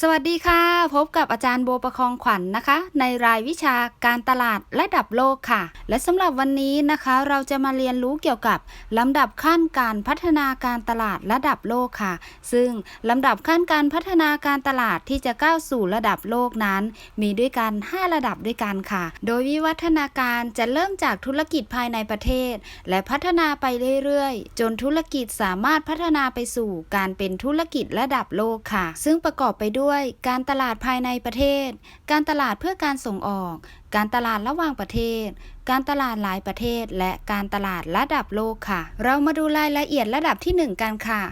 สวัสดีค่ะ พบกับอาจารย์โบประคองขวัญนนะคะ ในรายวิชาการตลาดระดับโลกค่ะ และสำหรับวันนี้นะคะ เราจะมาเรียนรู้เกี่ยวกับลำดับขั้นการพัฒนาการตลาดระดับโลกค่ะ ซึ่งลำดับขั้นการพัฒนาการตลาดที่จะก้าวสู่ระดับโลกนั้น มีด้วยกัน 5 ระดับด้วยกันค่ะ โดยวิวัฒนาการจะเริ่มจากธุรกิจภายในประเทศ และพัฒนาไปเรื่อยๆ จนธุรกิจสามารถพัฒนาไปสู่การเป็นธุรกิจระดับโลกค่ะ ซึ่งประกอบไปด้วยการตลาดภายในประเทศ การตลาดเพื่อการส่งออก การตลาดระหว่างประเทศ การตลาดหลายประเทศ และการตลาดระดับโลกค่ะ เรามาดูรายละเอียดระดับที่ 1 กันค่ะ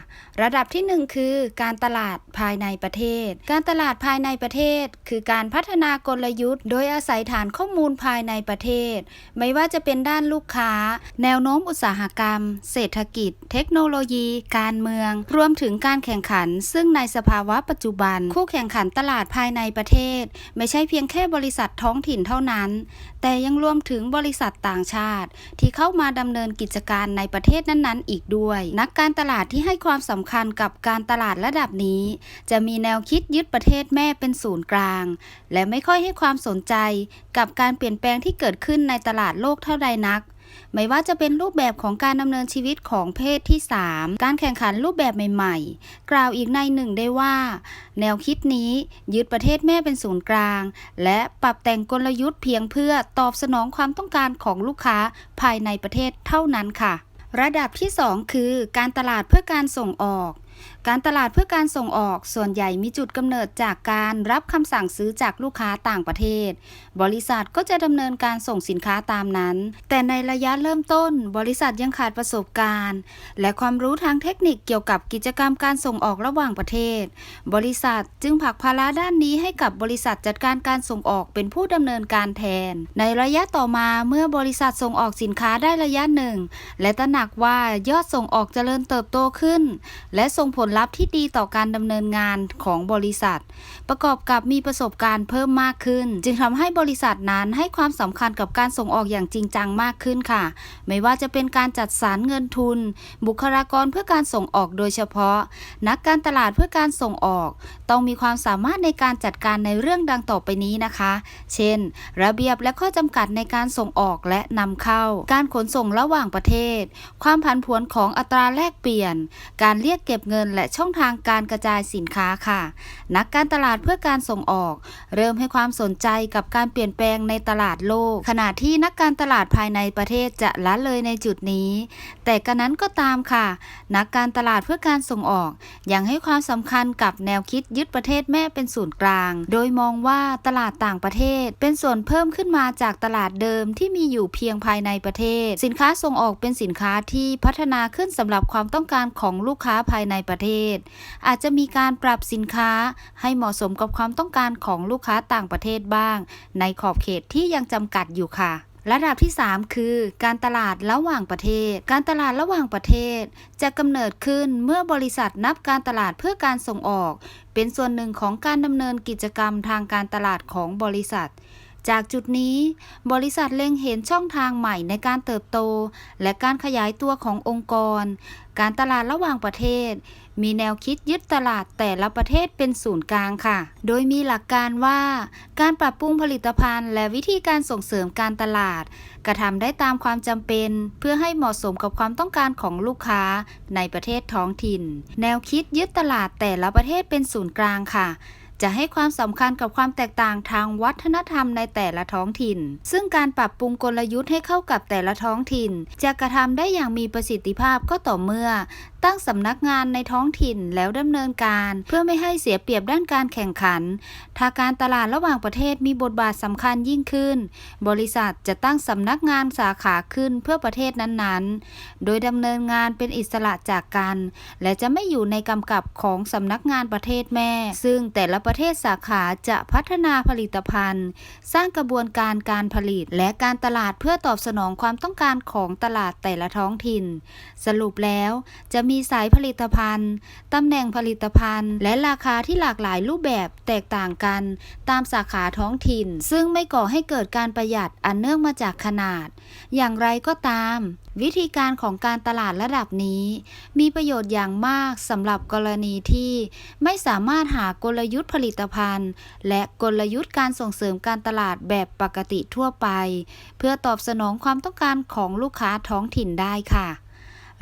ระดับที่ 1 คือ การตลาดภายในประเทศ การตลาดภายในประเทศ คือการพัฒนากลยุทธ์ โดยอาศัยฐานข้อมูลภายในประเทศ ไม่ว่าจะเป็นด้านลูกค้า แนวโน้มอุตสาหกรรม เศรษฐกิจ เทคโนโลยี การเมือง รวมถึงการแข่งขัน ซึ่งในสภาวะปัจจุบัน คู่แข่งขันตลาดภายในประเทศ ไม่ใช่เพียงแค่บริษัทท้องถิ่นเท่านั้นแต่ยังรวมถึงบริษัทต่างชาติ ที่เข้ามาดำเนินกิจการในประเทศนั้นๆ อีกด้วย นักการตลาดที่ให้ความสำคัญกับการตลาดระดับนี้ จะมีแนวคิดยึดประเทศแม่เป็นศูนย์กลาง และไม่ค่อยให้ความสนใจกับการเปลี่ยนแปลงที่เกิดขึ้นในตลาดโลกเท่าใดนัก ไม่ว่าจะเป็นรูปแบบของการดำเนินชีวิตของเพศที่ 3 การแข่งขันรูปแบบใหม่ๆ กล่าวอีกในหนึ่งได้ว่า แนวคิดนี้ยึดประเทศแม่เป็นศูนย์กลาง และปรับแต่งกลยุทธ์เพียงเพื่อตอบสนองความต้องการของลูกค้าภายในประเทศเท่านั้นค่ะ ระดับที่ 2 คือการตลาดเพื่อการส่งออก การตลาดเพื่อการส่งออกส่วนใหญ่มีจุดกำเนิดจากการรับคำสั่งซื้อจากลูกค้าต่างประเทศ บริษัทก็จะดำเนินการส่งสินค้าตามนั้น แต่ในระยะเริ่มต้น บริษัทยังขาดประสบการณ์ และความรู้ทางเทคนิคเกี่ยวกับกิจกรรมการส่งออกระหว่างประเทศ บริษัทจึงผลักภาระด้านนี้ให้กับบริษัทจัดการการส่งออกเป็นผู้ดำเนินการแทน ในระยะต่อมาเมื่อบริษัทส่งออกสินค้าได้ระยะหนึ่ง และตระหนักว่ายอดส่งออกเจริญเติบโตขึ้น และส่งผลลัพธ์ที่ดีต่อการดำเนินงานของบริษัท ประกอบกับมีประสบการณ์เพิ่มมากขึ้น จึงทำให้บริษัทนั้นให้ความสำคัญกับการส่งออกอย่างจริงจังมากขึ้นค่ะ ไม่ว่าจะเป็นการจัดสรรเงินทุน บุคลากรเพื่อการส่งออกโดยเฉพาะ นักการตลาดเพื่อการส่งออก ต้องมีความสามารถในการจัดการในเรื่องดังต่อไปนี้นะคะ เช่น ระเบียบและข้อจำกัดในการส่งออกและนำเข้า การขนส่งระหว่างประเทศความผันผวนของอัตราแลกเปลี่ยน การเรียกเก็บเงินและช่องทางการกระจายสินค้าค่ะ นักการตลาดเพื่อการส่งออก เริ่มให้ความสนใจกับการเปลี่ยนแปลงในตลาดโลก ขณะที่นักการตลาดภายในประเทศจะละเลยในจุดนี้ แต่กระนั้นก็ตามค่ะ นักการตลาดเพื่อการส่งออก ยังให้ความสำคัญกับแนวคิดยึดประเทศแม่เป็นศูนย์กลาง โดยมองว่าตลาดต่างประเทศ เป็นส่วนเพิ่มขึ้นมาจากตลาดเดิมที่มีอยู่เพียงภายในประเทศ สินค้าส่งออกเป็นสินค้าที่พัฒนาขึ้นสำหรับความต้องการของลูกค้าภายในประเทศ อาจจะมีการปรับสินค้าให้เหมาะสมกับความต้องการของลูกค้าต่างประเทศบ้าง ในขอบเขตที่ยังจำกัดอยู่ค่ะระดับที่ 3 คือ การตลาดระหว่างประเทศ การตลาดระหว่างประเทศ จะกำเนิดขึ้นเมื่อบริษัทนับการตลาดเพื่อการส่งออก เป็นส่วนหนึ่งของการดำเนินกิจกรรมทางการตลาดของบริษัท จากจุดนี้ บริษัทเล็งเห็นช่องทางใหม่ในการเติบโต และการขยายตัวขององค์กร การตลาดระหว่างประเทศ มีแนวคิดยึดตลาดแต่ละประเทศเป็นศูนย์กลางค่ะ โดยมีหลักการว่า การปรับปรุงผลิตภัณฑ์ และวิธีการส่งเสริมการตลาด กระทำได้ตามความจำเป็น เพื่อให้เหมาะสมกับความต้องการของลูกค้าในประเทศท้องถิ่น แนวคิดยึดตลาดแต่ละประเทศเป็นศูนย์กลางค่ะ จะให้ความสำคัญกับความแตกต่างทางวัฒนธรรมในแต่ละท้องถิ่น ซึ่งการปรับปรุงกลยุทธ์ให้เข้ากับแต่ละท้องถิ่น จะกระทำได้อย่างมีประสิทธิภาพก็ต่อเมื่อ ตั้งสำนักงานในท้องถิ่นแล้วดำเนินการเพื่อไม่ให้เสียเปรียบด้านการแข่งขันถ้าการตลาดระหว่างประเทศมีบทบาทสำคัญยิ่งขึ้น บริษัทจะตั้งสำนักงานสาขาขึ้นเพื่อประเทศนั้นๆ โดยดำเนินงานเป็นอิสระจากกัน และจะไม่อยู่ในกำกับของสำนักงานประเทศแม่ ซึ่งแต่ละประเทศสาขาจะพัฒนาผลิตภัณฑ์ สร้างกระบวนการการผลิตและการตลาดเพื่อตอบสนองความต้องการของตลาดแต่ละท้องถิ่น สรุปแล้วจะมีมีสายผลิตภัณฑ์ ตำแหน่งผลิตภัณฑ์ และราคาที่หลากหลายรูปแบบแตกต่างกัน ตามสาขาท้องถิ่น ซึ่งไม่ก่อให้เกิดการประหยัดอันเนื่องมาจากขนาด อย่างไรก็ตาม วิธีการของการตลาดระดับนี้ มีประโยชน์อย่างมากสำหรับกรณีที่ไม่สามารถหากลยุทธ์ผลิตภัณฑ์ และกลยุทธ์การส่งเสริมการตลาดแบบปกติทั่วไป เพื่อตอบสนองความต้องการของลูกค้าท้องถิ่นได้ค่ะ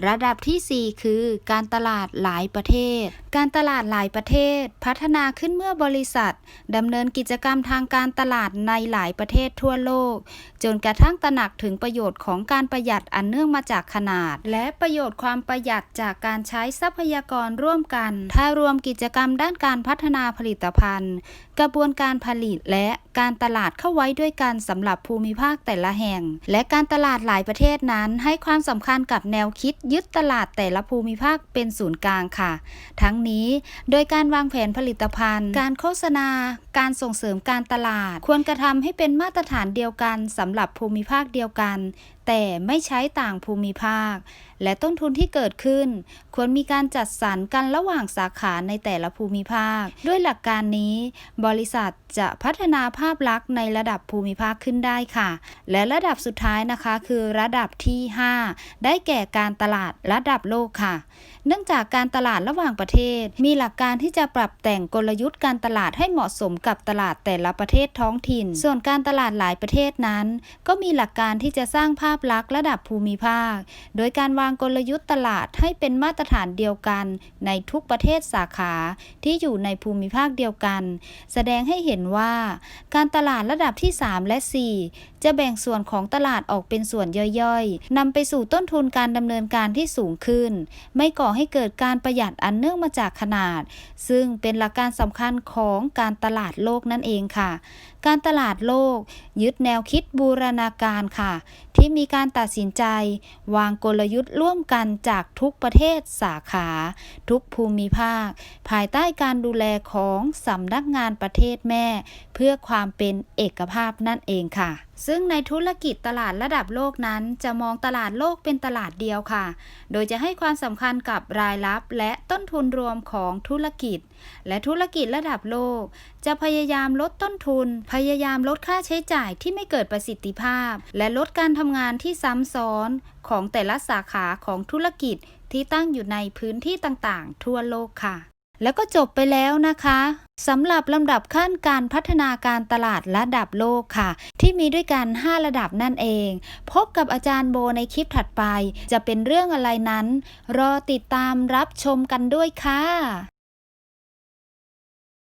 ระดับทีสี่ 4 คือ การตลาดหลายประเทศ การตลาดหลายประเทศ พัฒนาขึ้นเมื่อบริษัทดำเนินกิจกรรมทางการตลาดในหลายประเทศทั่วโลก จนกระทั่งตระหนักถึงประโยชน์ของการประหยัดอันเนื่องมาจากขนาด และประโยชน์ความประหยัดจากการใช้ทรัพยากรร่วมกัน ถ้ารวมกิจกรรมด้านการพัฒนาผลิตภัณฑ์ กระบวนการผลิตและการตลาดเข้าไว้ด้วยกันสำหรับภูมิภาคแต่ละแห่ง และการตลาดหลายประเทศนั้นให้ความสำคัญกับแนวคิดยึดตลาดแต่ละภูมิภาคเป็นศูนย์กลางค่ะ ทั้งนี้โดยการวางแผนผลิตภัณฑ์ การโฆษณา การส่งเสริมการตลาด ควรกระทำให้เป็นมาตรฐานเดียวกันสำหรับภูมิภาคเดียวกัน แต่ไม่ใช้ต่างภูมิภาค และต้นทุนที่เกิดขึ้น ควรมีการจัดสรรกันระหว่างสาขาในแต่ละภูมิภาค ด้วยหลักการนี้ บริษัทจะพัฒนาภาพลักษณ์ในระดับภูมิภาคขึ้นได้ค่ะ และระดับสุดท้ายนะคะคือระดับที่ 5 ได้แก่การตลาดระดับโลกค่ะ เนื่องจากการตลาดระหว่างประเทศ มีหลักการที่จะปรับแต่งกลยุทธ์การตลาดให้เหมาะสมกับตลาดแต่ละประเทศท้องถิ่น ส่วนการตลาดหลายประเทศนั้น ก็มีหลักการที่จะสร้างภาพพลักษณ์ระดับภูมิภาค โดยการวางกลยุทธ์ตลาดให้เป็นมาตรฐานเดียวกันในทุกประเทศสาขาที่อยู่ในภูมิภาคเดียวกัน แสดงให้เห็นว่า การตลาดระดับที่ 3 และ 4 จะแบ่งส่วนของตลาดออกเป็นส่วนย่อยๆนำไปสู่ต้นทุนการดำเนินการที่สูงขึ้น ไม่ก่อให้เกิดการประหยัดอันเนื่องมาจากขนาด ซึ่งเป็นหลักการสำคัญของการตลาดโลกนั่นเองค่ะ การตลาดโลก ยึดแนวคิดบูรณาการค่ะ ที่มีการตัดสินใจ วางกลยุทธ์ร่วมกันจากทุกประเทศสาขา ทุกภูมิภาค ภายใต้การดูแลของสำนักงานประเทศแม่ เพื่อความเป็นเอกภาพนั่นเองค่ะ ซึ่งในธุรกิจตลาดระดับโลกนั้น จะมองตลาดโลกเป็นตลาดเดียวค่ะ โดยจะให้ความสำคัญกับรายรับและต้นทุนรวมของธุรกิจ และธุรกิจระดับโลก จะพยายามลดต้นทุน พยายามลดค่าใช้จ่ายที่ไม่เกิดประสิทธิภาพ และลดการทำงานที่ซ้ำซ้อนของแต่ละสาขาของธุรกิจที่ตั้งอยู่ในพื้นที่ต่างๆ ทั่วโลกค่ะ แล้วก็จบไปแล้วนะคะสำหรับลำดับขั้นการพัฒนาการตลาดระดับโลกค่ะ ที่มีด้วยกัน 5 ระดับนั่นเอง พบกับอาจารย์โบในคลิปถัดไป จะเป็นเรื่องอะไรนั้น รอติดตามรับชมกันด้วยค่ะ